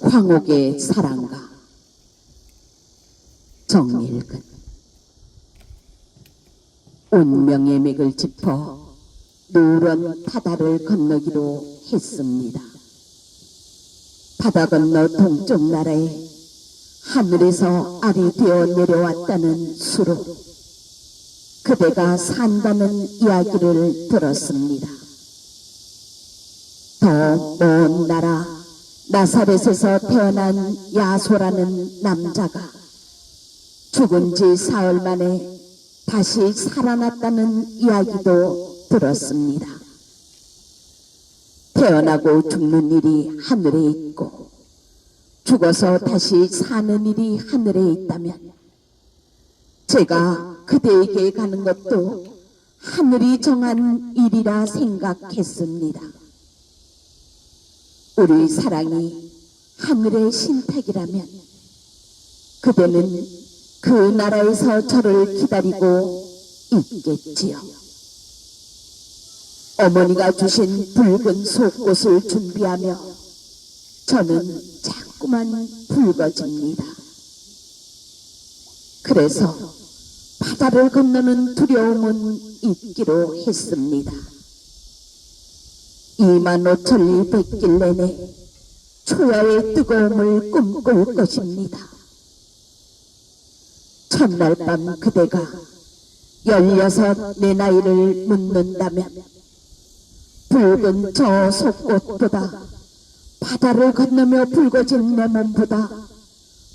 황옥의 사랑가 정일근 운명의 맥을 짚어 누런 바다를 건너기로 했습니다. 바다 건너 동쪽 나라에 하늘에서 알이 되어 내려왔다는 수로 그대가 산다는 이야기를 들었습니다. 더 먼 나라 나사렛에서 태어난 야소라는 남자가 죽은 지 사흘 만에 다시 살아났다는 이야기도 들었습니다. 태어나고 죽는 일이 하늘에 있고 죽어서 다시 사는 일이 하늘에 있다면 제가 그대에게 가는 것도 하늘이 정한 일이라 생각했습니다. 우리 사랑이 하늘의 신탁이라면 그대는 그 나라에서 저를 기다리고 있겠지요. 어머니가 주신 붉은 속옷을 준비하며 저는 자꾸만 붉어집니다. 그래서 바다를 건너는 두려움은 있기로 했습니다. 2만 5천리 백길 내내 초야의 뜨거움을 꿈꿀 것입니다. 첫날 밤 그대가 열여섯 내 나이를 묻는다면 붉은 저 속꽃보다 바다를 건너며 붉어진 내 몸보다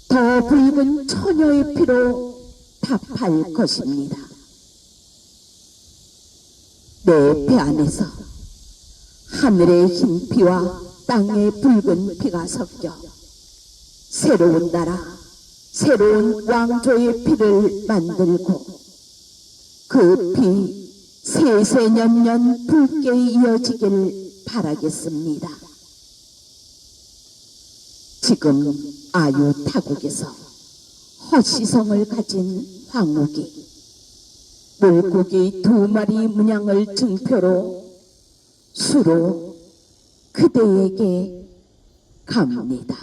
더 붉은 처녀의 피로 답할 것입니다. 내 배 안에서 하늘의 흰 피와 땅의 붉은 피가 섞여 새로운 나라, 새로운 왕조의 피를 만들고 그 피 세세년년 붉게 이어지길 바라겠습니다. 지금 아유 타국에서 허시성을 가진 황후기 물고기 두 마리 문양을 증표로 수로 그대에게 갑니다.